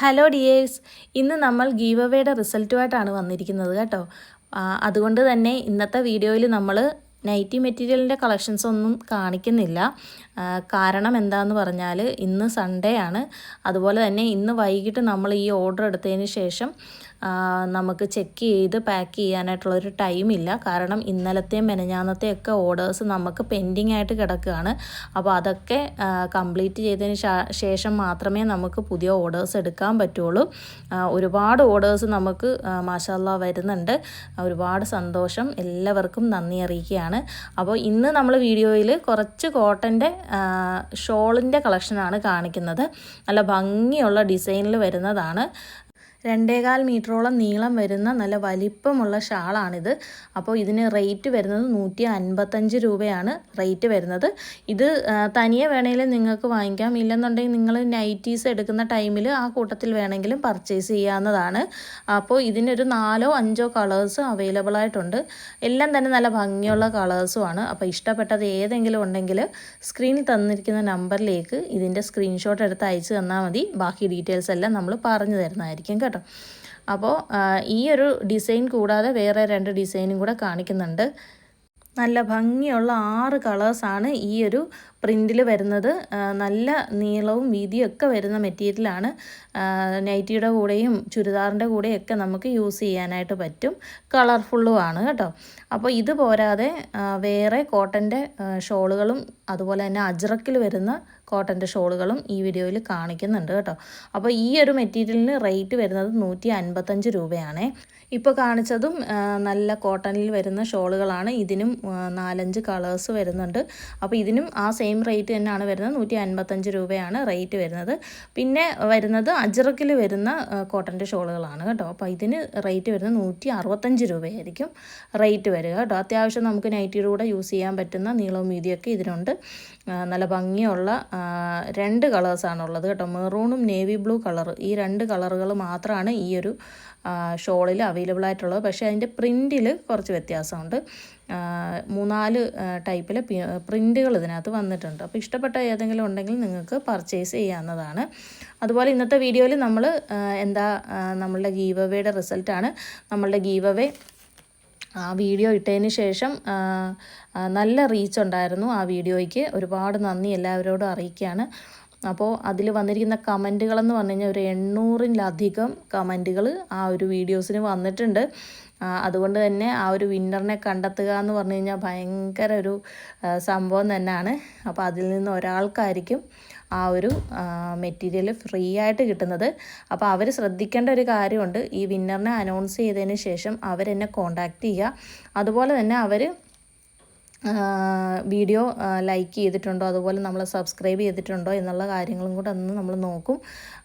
Hello dears ഇന്ന് നമ്മൾ give അവയുടെ റിസൾട്ടുമായിട്ടാണ് വന്നിരിക്കുന്നത് കേട്ടോ. അതുകൊണ്ട് തന്നെ ഇന്നത്തെ വീഡിയോയിൽ നമ്മൾ നൈറ്റി മെറ്റീരിയലിന്റെ കളക്ഷൻസ് ഒന്നും കാണിക്കുന്നില്ല. കാരണം എന്താണെന്ന് പറഞ്ഞാൽ ഇന്ന് സൺഡേ ആണ്. അതുപോലെ തന്നെ ഇന്ന് വൈകിട്ട് നമ്മൾ ഈ ഓർഡർ എടുത്തതിന് ശേഷം നമുക്ക് ചെക്ക് ചെയ്ത് പാക്ക് ചെയ്യാനായിട്ടുള്ളൊരു ഇല്ല. കാരണം ഇന്നലത്തെയും മെനഞ്ഞാന്നത്തെയും ഒക്കെ ഓർഡേഴ്സ് നമുക്ക് പെൻഡിങ് ആയിട്ട് കിടക്കുകയാണ്. അപ്പോൾ അതൊക്കെ കംപ്ലീറ്റ് ചെയ്തതിന് ശേഷം മാത്രമേ നമുക്ക് പുതിയ ഓർഡേഴ്സ് എടുക്കാൻ പറ്റുള്ളൂ. ഒരുപാട് ഓർഡേഴ്സ് നമുക്ക് മാഷാല്ല വരുന്നുണ്ട്. ഒരുപാട് സന്തോഷം. എല്ലാവർക്കും നന്ദി അറിയിക്കുകയാണ്. അപ്പോൾ ഇന്ന് നമ്മൾ വീഡിയോയിൽ കുറച്ച് കോട്ടന്റെ ഷോളിന്റെ കളക്ഷനാണ് കാണിക്കുന്നത്. നല്ല ഭംഗിയുള്ള ഡിസൈനിൽ വരുന്നതാണ്. രണ്ടേകാൽ മീറ്ററോളം നീളം വരുന്ന നല്ല വലിപ്പമുള്ള ഷാളാണിത്. അപ്പോൾ ഇതിന് റേറ്റ് വരുന്നത് നൂറ്റി അൻപത്തഞ്ച് രൂപയാണ് റേറ്റ് വരുന്നത്. ഇത് തനിയെ വേണമെങ്കിലും നിങ്ങൾക്ക് വാങ്ങിക്കാം. ഇല്ലെന്നുണ്ടെങ്കിൽ നിങ്ങൾ നൈറ്റീസ് എടുക്കുന്ന ടൈമിൽ ആ കൂട്ടത്തിൽ വേണമെങ്കിലും പർച്ചേസ് ചെയ്യാവുന്നതാണ്. അപ്പോൾ ഇതിനൊരു നാലോ അഞ്ചോ കളേഴ്സ് അവൈലബിൾ ആയിട്ടുണ്ട്. എല്ലാം തന്നെ നല്ല ഭംഗിയുള്ള കളേഴ്സുമാണ് അപ്പോൾ ഇഷ്ടപ്പെട്ടത് ഏതെങ്കിലും ഉണ്ടെങ്കിൽ സ്ക്രീനിൽ തന്നിരിക്കുന്ന നമ്പറിലേക്ക് ഇതിന്റെ സ്ക്രീൻഷോട്ട് എടുത്ത് അയച്ചു തന്നാൽ മതി. ബാക്കി ഡീറ്റെയിൽസ് എല്ലാം നമ്മൾ പറഞ്ഞു തരുന്നതായിരിക്കും കേട്ടോ. അപ്പോൾ ഈ ഒരു ഡിസൈൻ കൂടാതെ വേറെ രണ്ട് ഡിസൈനും കൂടെ കാണിക്കുന്നുണ്ട്. നല്ല ഭംഗിയുള്ള ആറ് കളേഴ്സാണ് ഈ ഒരു പ്രിന്റിൽ വരുന്നത് നല്ല നീളവും വീതിയും ഒക്കെ വരുന്ന മെറ്റീരിയലാണ്. നൈറ്റിയുടെ കൂടെയും ചുരിദാറിന്റെ കൂടെയൊക്കെ നമുക്ക് യൂസ് ചെയ്യാനായിട്ട് പറ്റും. കളർഫുള്ളുമാണ് കേട്ടോ. അപ്പോൾ ഇത് പോരാതെ വേറെ കോട്ടന്റെ ഷോളുകളും അതുപോലെ തന്നെ അജ്രക്കിൽ വരുന്ന കോട്ടന്റെ ഷോളുകളും ഈ വീഡിയോയിൽ കാണിക്കുന്നുണ്ട് കേട്ടോ. അപ്പോൾ ഈ ഒരു മെറ്റീരിയലിന് റേറ്റ് വരുന്നത് നൂറ്റി അൻപത്തഞ്ച് രൂപയാണേ. ഇപ്പോൾ കാണിച്ചതും നല്ല കോട്ടണിൽ വരുന്ന ഷോളുകളാണ്. ഇതിനും നാലഞ്ച് കളേഴ്സ് വരുന്നുണ്ട്. അപ്പോൾ ഇതിനും ആ സെയിം റേറ്റ് തന്നെയാണ് വരുന്നത്. നൂറ്റി അൻപത്തഞ്ച് രൂപയാണ് റേറ്റ് വരുന്നത്. പിന്നെ വരുന്നത് അജറക്കിൽ വരുന്ന കോട്ടന്റെ ഷോളുകളാണ് കേട്ടോ. അപ്പോൾ ഇതിന് റേറ്റ് വരുന്നത് നൂറ്റി അറുപത്തഞ്ച് രൂപയായിരിക്കും റേറ്റ് വരിക കേട്ടോ. അത്യാവശ്യം നമുക്ക് നൈറ്റിയുടെ കൂടെ യൂസ് ചെയ്യാൻ പറ്റുന്ന നീളവും വീതിയൊക്കെ ഇതിനുണ്ട്. നല്ല ഭംഗിയുള്ള രണ്ട് കളേഴ്സാണുള്ളത് കേട്ടോ. മെറൂണും നേവി ബ്ലൂ കളർ ഈ രണ്ട് കളറുകൾ മാത്രമാണ് ഈ ഒരു ഷോളിൽ അവൈലബിൾ ആയിട്ടുള്ളത്. പക്ഷേ അതിന്റെ പ്രിന്റിൽ കുറച്ച് വ്യത്യാസമുണ്ട്. മൂന്നാൽ ടൈപ്പിലെ പ്രിന്റുകൾ ഇതിനകത്ത് വന്നിട്ടുണ്ട്. അപ്പോൾ ഇഷ്ടപ്പെട്ട ഏതെങ്കിലും ഉണ്ടെങ്കിൽ നിങ്ങൾക്ക് പർച്ചേസ് ചെയ്യാവുന്നതാണ്. അതുപോലെ ഇന്നത്തെ വീഡിയോയിൽ നമ്മൾ എന്താ നമ്മളുടെ ഗീവ് അവയുടെ റിസൾട്ടാണ് നമ്മളുടെ ഗീവ് അവേ ആ വീഡിയോ ഇട്ടതിന് ശേഷം നല്ല റീച്ച് ഉണ്ടായിരുന്നു ആ വീഡിയോയ്ക്ക്. ഒരുപാട് നന്ദി എല്ലാവരോടും അറിയിക്കുകയാണ്. അപ്പോൾ അതിൽ വന്നിരിക്കുന്ന കമന്റുകളെന്ന് പറഞ്ഞു കഴിഞ്ഞാൽ ഒരു എണ്ണൂറിലധികം കമന്റുകൾ ആ ഒരു വീഡിയോസിന് വന്നിട്ടുണ്ട്. അതുകൊണ്ട് തന്നെ ആ ഒരു വിന്നറിനെ കണ്ടെത്തുക എന്ന് പറഞ്ഞു കഴിഞ്ഞാൽ ഭയങ്കര ഒരു സംഭവം തന്നെയാണ്. അപ്പോൾ അതിൽ നിന്ന് ഒരാൾക്കായിരിക്കും ആ ഒരു മെറ്റീരിയൽ ഫ്രീ ആയിട്ട് കിട്ടുന്നത്. അപ്പോൾ അവർ ശ്രദ്ധിക്കേണ്ട ഒരു കാര്യമുണ്ട്. ഈ വിന്നറിനെ അനൗൺസ് ചെയ്തതിന് ശേഷം അവരെന്നെ കോണ്ടാക്റ്റ് ചെയ്യുക. അതുപോലെ തന്നെ അവർ വീഡിയോ ലൈക്ക് ചെയ്തിട്ടുണ്ടോ? അതുപോലെ നമ്മൾ സബ്സ്ക്രൈബ് ചെയ്തിട്ടുണ്ടോ? എന്നുള്ള കാര്യങ്ങളും കൂടെ ഒന്ന് നമ്മൾ നോക്കും.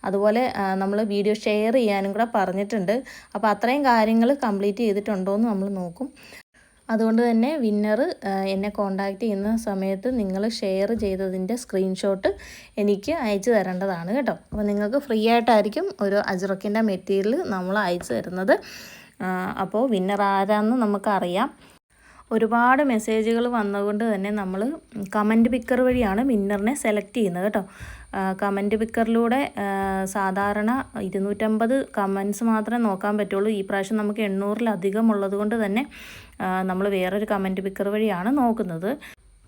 അതുപോലെ നമ്മൾ വീഡിയോ ഷെയർ ചെയ്യാനും കൂടെ പറഞ്ഞിട്ടുണ്ട്. അപ്പോൾ അത്രയും കാര്യങ്ങൾ കംപ്ലീറ്റ് ചെയ്തിട്ടുണ്ടോ എന്ന് നമ്മൾ നോക്കും. അതുകൊണ്ട് തന്നെ വിന്നർ എന്നെ കോണ്ടാക്ട് ചെയ്യുന്ന സമയത്ത് നിങ്ങൾ ഷെയർ ചെയ്തതിന്റെ സ്ക്രീൻഷോട്ട് എനിക്ക് അയച്ചു തരേണ്ടതാണ് കേട്ടോ. അപ്പോൾ നിങ്ങൾക്ക് ഫ്രീ ആയിട്ടായിരിക്കും ഒരു അജ്രക്കിന്റെ മെറ്റീരിയൽ നമ്മൾ അയച്ചു തരുന്നത്. അപ്പോൾ വിന്നർ ആരാന്ന് നമുക്കറിയാം. ഒരുപാട് മെസ്സേജുകൾ വന്നതുകൊണ്ട് തന്നെ നമ്മൾ കമന്റ് പിക്കർ വഴിയാണ് വിന്നറിനെ സെലക്ട് ചെയ്യുന്നത് കേട്ടോ. കമന്റ് പിക്കറിലൂടെ സാധാരണ ഇരുന്നൂറ്റമ്പത് കമൻസ് മാത്രമേ നോക്കാൻ പറ്റുള്ളൂ. ഈ പ്രാവശ്യം നമുക്ക് എണ്ണൂറിലധികം ഉള്ളത് കൊണ്ട് തന്നെ നമ്മൾ വേറൊരു കമന്റ് പിക്കർ വഴിയാണ് നോക്കുന്നത്.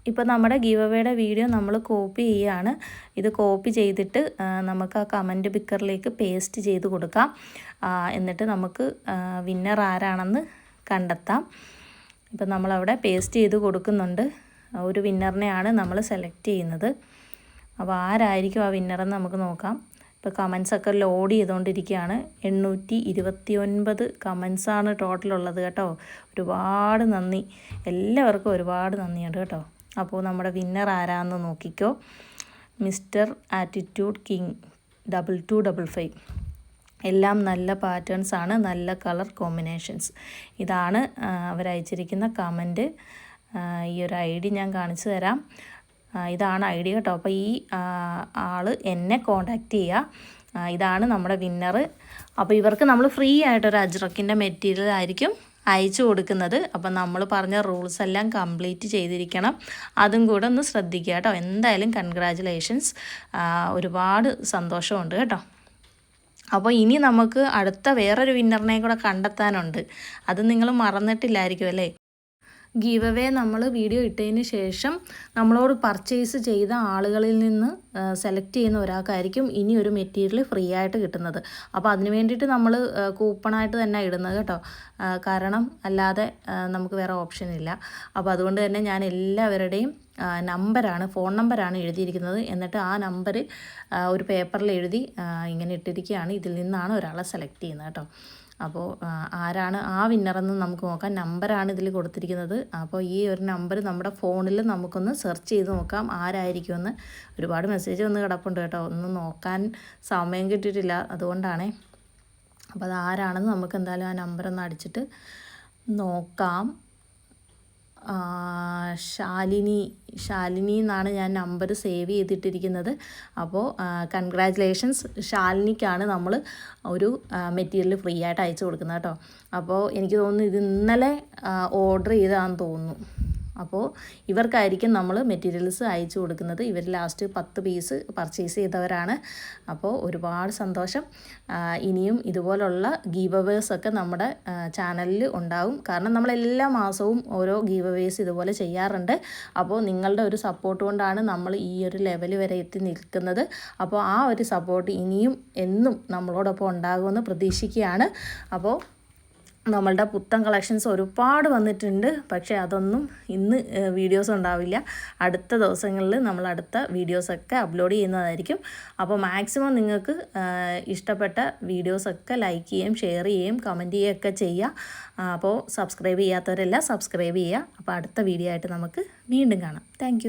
ഇപ്പോൾ നമ്മുടെ ഗീവ് അവയുടെ വീഡിയോ നമ്മൾ കോപ്പി ചെയ്യുകയാണ് ഇത് കോപ്പി ചെയ്തിട്ട് നമുക്ക് ആ കമന്റ് പിക്കറിലേക്ക് പേസ്റ്റ് ചെയ്ത് കൊടുക്കാം. എന്നിട്ട് നമുക്ക് വിന്നർ ആരാണെന്ന് കണ്ടെത്താം. ഇപ്പം നമ്മളവിടെ പേസ്റ്റ് ചെയ്ത് കൊടുക്കുന്നുണ്ട്. ഒരു വിന്നറിനെയാണ് നമ്മൾ സെലക്ട് ചെയ്യുന്നത്. അപ്പോൾ ആരായിരിക്കും ആ വിന്നറെന്ന് നമുക്ക് നോക്കാം. ഇപ്പോൾ കമൻസൊക്കെ ലോഡ് ചെയ്തുകൊണ്ടിരിക്കുകയാണ്. എണ്ണൂറ്റി ഇരുപത്തി ഒൻപത് കമൻസാണ് ടോട്ടലുള്ളത് കേട്ടോ. ഒരുപാട് നന്ദി. എല്ലാവർക്കും ഒരുപാട് നന്ദിയുണ്ട് കേട്ടോ. അപ്പോൾ നമ്മുടെ വിന്നർ ആരാന്ന് നോക്കിക്കോ. Mister attitude king double two double five എല്ലാം നല്ല പാറ്റേൺസ് ആണ് നല്ല കളർ കോമ്പിനേഷൻസ് ഇതാണ് അവരയച്ചിരിക്കുന്ന കമന്റ് ഈ ഒരു ഐ ഡി ഞാൻ കാണിച്ചു തരാം. ഇതാണ് ഐഡിയ കേട്ടോ. അപ്പോൾ ഈ ആൾ എന്നെ കോണ്ടാക്റ്റ് ചെയ്യുക ഇതാണ് നമ്മുടെ വിന്നർ അപ്പോൾ ഇവർക്ക് നമ്മൾ ഫ്രീ ആയിട്ടൊരു അജ്രക്കിന്റെ മെറ്റീരിയൽ ആയിരിക്കും അയച്ചു കൊടുക്കുന്നത്. അപ്പം നമ്മൾ പറഞ്ഞ റൂൾസ് എല്ലാം കംപ്ലീറ്റ് ചെയ്തിരിക്കണം. അതും കൂടെ ഒന്ന് ശ്രദ്ധിക്കുക കേട്ടോ. എന്തായാലും കൺഗ്രാജുലേഷൻസ് ഒരുപാട് സന്തോഷമുണ്ട് കേട്ടോ. അപ്പോൾ ഇനി നമുക്ക് അടുത്ത വേറൊരു വിന്നറിനെ കൂടെ കണ്ടെത്താനുണ്ട്. അത് നിങ്ങൾ മറന്നിട്ടില്ലായിരിക്കും അല്ലേ? ഗീവ് അവേ നമ്മൾ വീഡിയോ ഇട്ടതിന് ശേഷം നമ്മളോട് പർച്ചേസ് ചെയ്ത ആളുകളിൽ നിന്ന് സെലക്ട് ചെയ്യുന്ന ഒരാൾക്കായിരിക്കും ഇനി ഒരു മെറ്റീരിയൽ ഫ്രീ ആയിട്ട് കിട്ടുന്നത്. അപ്പോൾ അതിന് വേണ്ടിയിട്ട് നമ്മൾ കൂപ്പണായിട്ട് തന്നെ ഇടുന്നത് കേട്ടോ. കാരണം അല്ലാതെ നമുക്ക് വേറെ ഓപ്ഷൻ ഇല്ല. അപ്പോൾ അതുകൊണ്ട് തന്നെ ഞാൻ എല്ലാവരുടെയും നമ്പരാണ് ഫോൺ നമ്പറാണ് എഴുതിയിരിക്കുന്നത്. എന്നിട്ട് ആ നമ്പർ ഒരു പേപ്പറിൽ എഴുതി ഇങ്ങനെ ഇട്ടിരിക്കുകയാണ്. ഇതിൽ നിന്നാണ് ഒരാളെ സെലക്ട് ചെയ്യുന്നത് കേട്ടോ. അപ്പോൾ ആരാണ് ആ വിന്നറെന്ന് നമുക്ക് നോക്കാം. നമ്പറാണ് ഇതിൽ കൊടുത്തിരിക്കുന്നത്. അപ്പോൾ ഈ ഒരു നമ്പർ നമ്മുടെ ഫോണിൽ നമുക്കൊന്ന് സെർച്ച് ചെയ്ത് നോക്കാം. ആരായിരിക്കുമെന്ന്. ഒരുപാട് മെസ്സേജ് വന്ന് കിടപ്പുണ്ട് കേട്ടോ. ഒന്നും നോക്കാൻ സമയം കിട്ടിയിട്ടില്ല അതുകൊണ്ടാണേ. അപ്പോൾ അത് ആരാണെന്ന് നമുക്ക് എന്തായാലും ആ നമ്പർ ഒന്ന് അടിച്ചിട്ട് നോക്കാം. ശാലിനി ശാലിനി എന്നാണ് ഞാൻ നമ്പർ സേവ് ചെയ്തിട്ടിരിക്കുന്നത്. അപ്പോൾ കൺഗ്രാജുലേഷൻസ് ശാലിനിക്കാണ് നമ്മൾ ഒരു മെറ്റീരിയൽ ഫ്രീ ആയിട്ട് അയച്ചു കൊടുക്കുന്നത് കേട്ടോ. അപ്പോൾ എനിക്ക് തോന്നുന്നു ഇത് ഇന്നലെ ഓർഡർ ചെയ്തതാണെന്ന് തോന്നുന്നു. അപ്പോൾ ഇവർക്കായിരിക്കും നമ്മൾ മെറ്റീരിയൽസ് അയച്ചു കൊടുക്കുന്നത്. ഇവർ ലാസ്റ്റ് പത്ത് പീസ് പർച്ചേസ് ചെയ്തവരാണ്. അപ്പോൾ ഒരുപാട് സന്തോഷം. ഇനിയും ഇതുപോലുള്ള ഗീവ് ഒക്കെ നമ്മുടെ ചാനലിൽ ഉണ്ടാവും. കാരണം നമ്മൾ എല്ലാ മാസവും ഓരോ ഗീവ് അവേഴ്സ് ഇതുപോലെ ചെയ്യാറുണ്ട്. അപ്പോൾ നിങ്ങളുടെ ഒരു സപ്പോർട്ട് കൊണ്ടാണ് നമ്മൾ ഈ ഒരു ലെവൽ വരെ എത്തി നിൽക്കുന്നത്. അപ്പോൾ ആ ഒരു സപ്പോർട്ട് ഇനിയും എന്നും നമ്മളോടൊപ്പം ഉണ്ടാകുമെന്ന് പ്രതീക്ഷിക്കുകയാണ്. അപ്പോൾ നമ്മളുടെ പുത്തൻ കളക്ഷൻസ് ഒരുപാട് വന്നിട്ടുണ്ട്. പക്ഷേ അതൊന്നും ഇന്ന് വീഡിയോസ് ഉണ്ടാവില്ല. അടുത്ത ദിവസങ്ങളിൽ നമ്മൾ അടുത്ത വീഡിയോസൊക്കെ അപ്ലോഡ് ചെയ്യുന്നതായിരിക്കും. അപ്പോൾ മാക്സിമം നിങ്ങൾക്ക് ഇഷ്ടപ്പെട്ട വീഡിയോസൊക്കെ ലൈക്ക് ചെയ്യുകയും ഷെയർ ചെയ്യുകയും കമന്റ് ചെയ്യുകയൊക്കെ ചെയ്യുക അപ്പോൾ സബ്സ്ക്രൈബ് ചെയ്യാത്തവരെല്ലാം സബ്സ്ക്രൈബ് ചെയ്യുക. അപ്പോൾ അടുത്ത വീഡിയോ ആയിട്ട് നമുക്ക് വീണ്ടും കാണാം. താങ്ക്